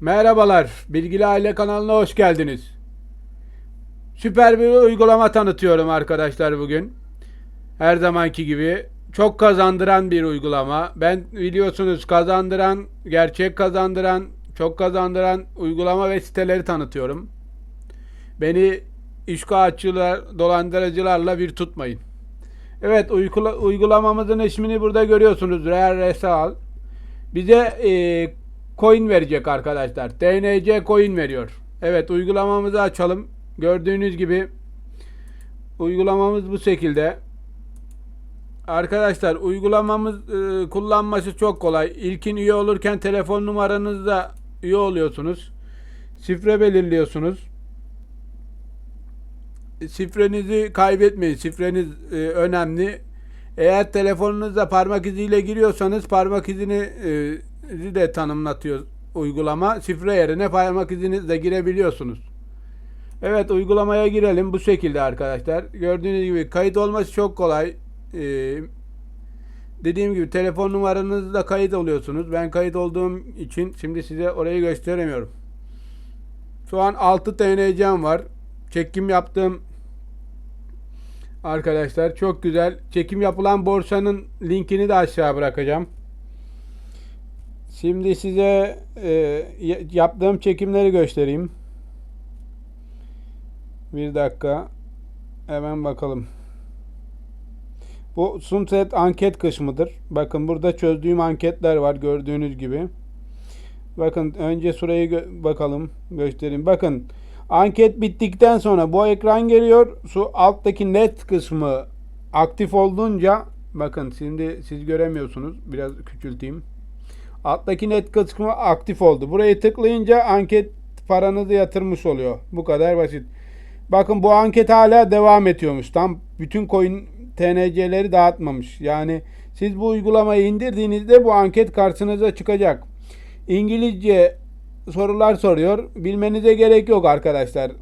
Merhabalar, Bilgili Aile kanalına hoş geldiniz. Süper bir uygulama tanıtıyorum arkadaşlar bugün. Her zamanki gibi çok kazandıran bir uygulama. Ben biliyorsunuz kazandıran, gerçek kazandıran, çok kazandıran uygulama ve siteleri tanıtıyorum. Beni işkağıtçılar, dolandırıcılarla bir tutmayın. Evet uygula- uygulamamızın ismini burada görüyorsunuz. Real Resal. Bize e, coin verecek arkadaşlar. TNC coin veriyor. Evet uygulamamızı açalım. Gördüğünüz gibi uygulamamız bu şekilde. Arkadaşlar uygulamamız e, kullanması çok kolay. İlkin üye olurken telefon numaranızla üye oluyorsunuz. Şifre belirliyorsunuz. Şifrenizi kaybetmeyin. Şifreniz e, önemli. Eğer telefonunuzda parmak iziyle giriyorsanız parmak izini e, de tanımlatıyor uygulama. Şifre yerine parmak izinizle girebiliyorsunuz. Evet uygulamaya girelim bu şekilde arkadaşlar. Gördüğünüz gibi kayıt olması çok kolay. Ee, dediğim gibi telefon numaranızla kayıt oluyorsunuz. Ben kayıt olduğum için şimdi size orayı gösteremiyorum. Şu an 6 TNC'm var. Çekim yaptığım arkadaşlar çok güzel. Çekim yapılan borsanın linkini de aşağı bırakacağım. Şimdi size e, yaptığım çekimleri göstereyim. Bir dakika. Hemen bakalım. Bu Sunset anket kısmıdır. Bakın burada çözdüğüm anketler var gördüğünüz gibi. Bakın önce şurayı gö- bakalım göstereyim. Bakın anket bittikten sonra bu ekran geliyor. Şu alttaki net kısmı aktif olduğunca bakın şimdi siz göremiyorsunuz. Biraz küçülteyim. Alttaki net kısmı aktif oldu. Burayı tıklayınca anket paranızı yatırmış oluyor. Bu kadar basit. Bakın bu anket hala devam ediyormuş. Tam bütün coin TNC'leri dağıtmamış. Yani siz bu uygulamayı indirdiğinizde bu anket karşınıza çıkacak. İngilizce sorular soruyor. Bilmenize gerek yok arkadaşlar.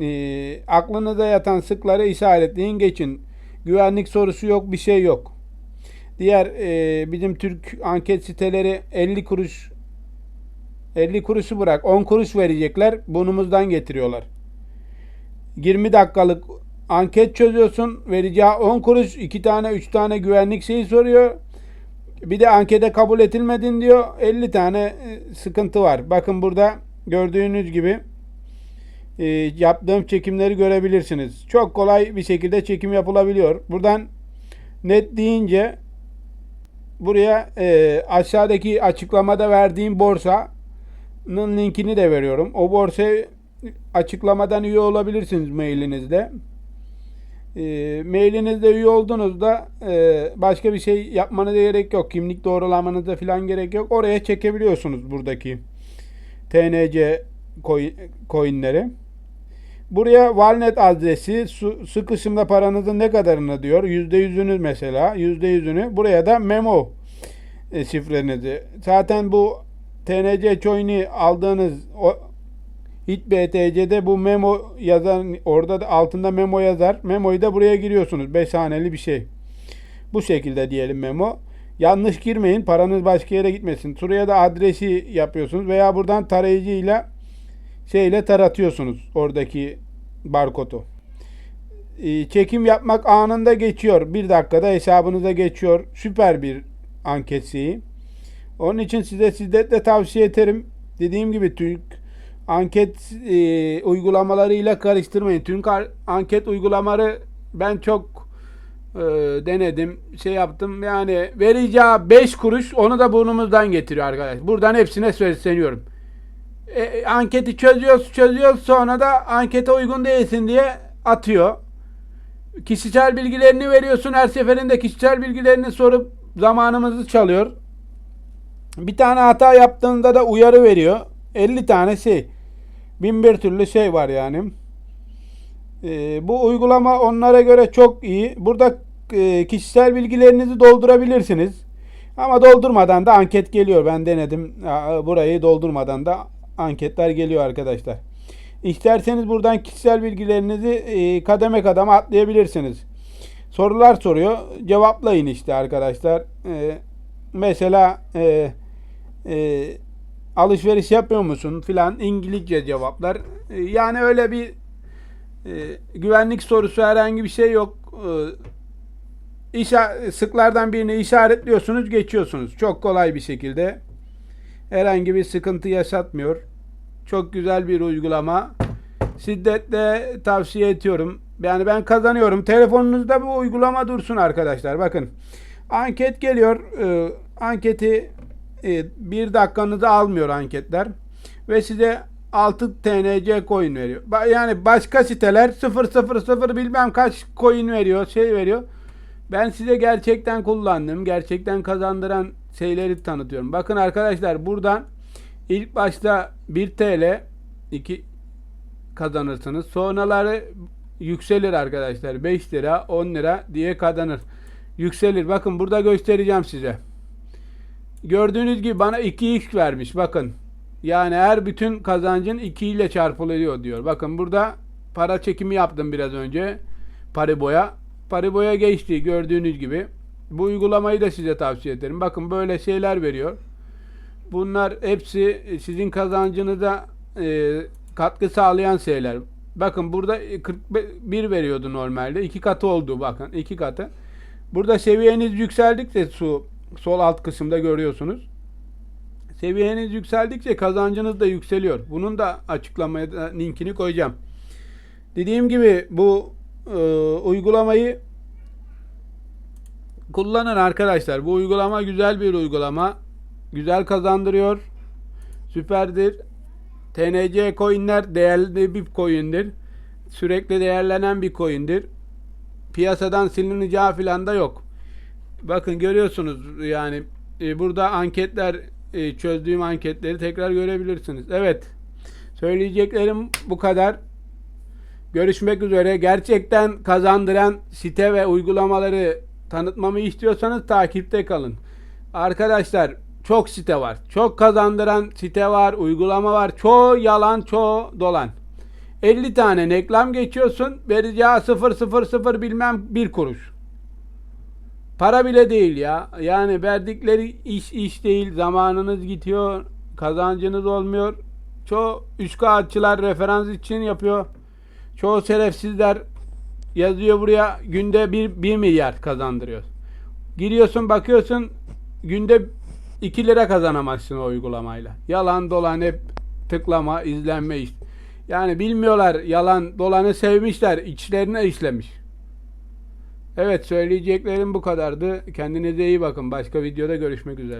Ee, aklınıza yatan sıkları işaretleyin geçin. Güvenlik sorusu yok bir şey yok. Diğer e, bizim Türk anket siteleri 50 kuruş 50 kuruşu bırak 10 kuruş verecekler. Burnumuzdan getiriyorlar. 20 dakikalık anket çözüyorsun. Vereceği 10 kuruş 2 tane 3 tane güvenlik şeyi soruyor. Bir de ankete kabul edilmedin diyor. 50 tane e, sıkıntı var. Bakın burada gördüğünüz gibi e, yaptığım çekimleri görebilirsiniz. Çok kolay bir şekilde çekim yapılabiliyor. Buradan net deyince buraya e, aşağıdaki açıklamada verdiğim borsanın linkini de veriyorum. O borsayı açıklamadan üye olabilirsiniz mailinizde. E, mailinizde üye olduğunuzda e, başka bir şey yapmanıza gerek yok. Kimlik doğrulamanıza falan gerek yok. Oraya çekebiliyorsunuz buradaki TNC coin- coinleri. Buraya wallet adresi, su, kısımda paranızın ne kadarını diyor. %100'ünü mesela, %100'ünü. Buraya da memo e, şifrenizi. Zaten bu TNC coin'i aldığınız o HitBTC'de bu memo yazar, orada da altında memo yazar. Memoyu da buraya giriyorsunuz. 5 haneli bir şey. Bu şekilde diyelim memo. Yanlış girmeyin. Paranız başka yere gitmesin. Şuraya da adresi yapıyorsunuz veya buradan tarayıcıyla şeyle taratıyorsunuz oradaki barkodu. Ee, Çekim yapmak anında geçiyor. Bir dakikada hesabınıza geçiyor. Süper bir anket şeyi. Onun için size şiddetle tavsiye ederim. Dediğim gibi Türk anket e, uygulamalarıyla karıştırmayın. Türk anket uygulamaları ben çok e, denedim. Şey yaptım. Yani vereceği 5 kuruş onu da burnumuzdan getiriyor arkadaş. Buradan hepsine sesleniyorum. E, anketi çözüyoruz çözüyoruz sonra da ankete uygun değilsin diye atıyor. Kişisel bilgilerini veriyorsun her seferinde kişisel bilgilerini sorup zamanımızı çalıyor. Bir tane hata yaptığında da uyarı veriyor. 50 tane şey. Bin bir türlü şey var yani. Ee, bu uygulama onlara göre çok iyi. Burada e, kişisel bilgilerinizi doldurabilirsiniz. Ama doldurmadan da anket geliyor. Ben denedim. Burayı doldurmadan da anketler geliyor arkadaşlar. İsterseniz buradan kişisel bilgilerinizi e, kademe kademe atlayabilirsiniz. Sorular soruyor. Cevaplayın işte arkadaşlar. E, mesela e, e, alışveriş yapıyor musun filan İngilizce cevaplar. Yani öyle bir güvenlik sorusu herhangi bir şey yok. E, sıklardan birini işaretliyorsunuz, geçiyorsunuz. Çok kolay bir şekilde. Herhangi bir sıkıntı yaşatmıyor. Çok güzel bir uygulama. Şiddetle tavsiye ediyorum. Yani ben kazanıyorum. Telefonunuzda bu uygulama dursun arkadaşlar. Bakın. Anket geliyor. Ee, anketi e, bir dakikanızı almıyor anketler. Ve size 6 TNC coin veriyor. Yani başka siteler 000 bilmem kaç coin veriyor, şey veriyor. Ben size gerçekten kullandım, gerçekten kazandıran şeyleri tanıtıyorum. Bakın arkadaşlar buradan ilk başta 1 TL 2 kazanırsınız. Sonraları yükselir arkadaşlar. 5 lira, 10 lira diye kazanır. Yükselir. Bakın burada göstereceğim size. Gördüğünüz gibi bana 2x vermiş. Bakın. Yani her bütün kazancın 2 ile çarpılıyor diyor. Bakın burada para çekimi yaptım biraz önce. Paribo'ya. Paribo'ya geçti gördüğünüz gibi. Bu uygulamayı da size tavsiye ederim. Bakın böyle şeyler veriyor. Bunlar hepsi sizin kazancınıza e, katkı sağlayan şeyler. Bakın burada 41 veriyordu normalde. iki katı oldu bakın. iki katı. Burada seviyeniz yükseldikçe su sol alt kısımda görüyorsunuz. Seviyeniz yükseldikçe kazancınız da yükseliyor. Bunun da açıklamaya da linkini koyacağım. Dediğim gibi bu e, uygulamayı kullanın arkadaşlar. Bu uygulama güzel bir uygulama. Güzel kazandırıyor. Süperdir. TNC coinler değerli bir coindir. Sürekli değerlenen bir coindir. Piyasadan silineceği filan da yok. Bakın görüyorsunuz yani e, burada anketler e, çözdüğüm anketleri tekrar görebilirsiniz. Evet. Söyleyeceklerim bu kadar. Görüşmek üzere. Gerçekten kazandıran site ve uygulamaları tanıtmamı istiyorsanız takipte kalın. Arkadaşlar çok site var. Çok kazandıran site var, uygulama var. Çoğu yalan, çoğu dolan. 50 tane reklam geçiyorsun. Vereceği 000 bilmem bir kuruş. Para bile değil ya. Yani verdikleri iş iş değil. Zamanınız gidiyor. Kazancınız olmuyor. Çoğu üç kağıtçılar referans için yapıyor. Çoğu şerefsizler yazıyor buraya günde 1, 1 milyar kazandırıyor. Giriyorsun bakıyorsun günde 2 lira kazanamazsın o uygulamayla. Yalan dolan hep tıklama, izlenme iş. Yani bilmiyorlar yalan dolanı sevmişler, içlerine işlemiş. Evet söyleyeceklerim bu kadardı. Kendinize iyi bakın. Başka videoda görüşmek üzere.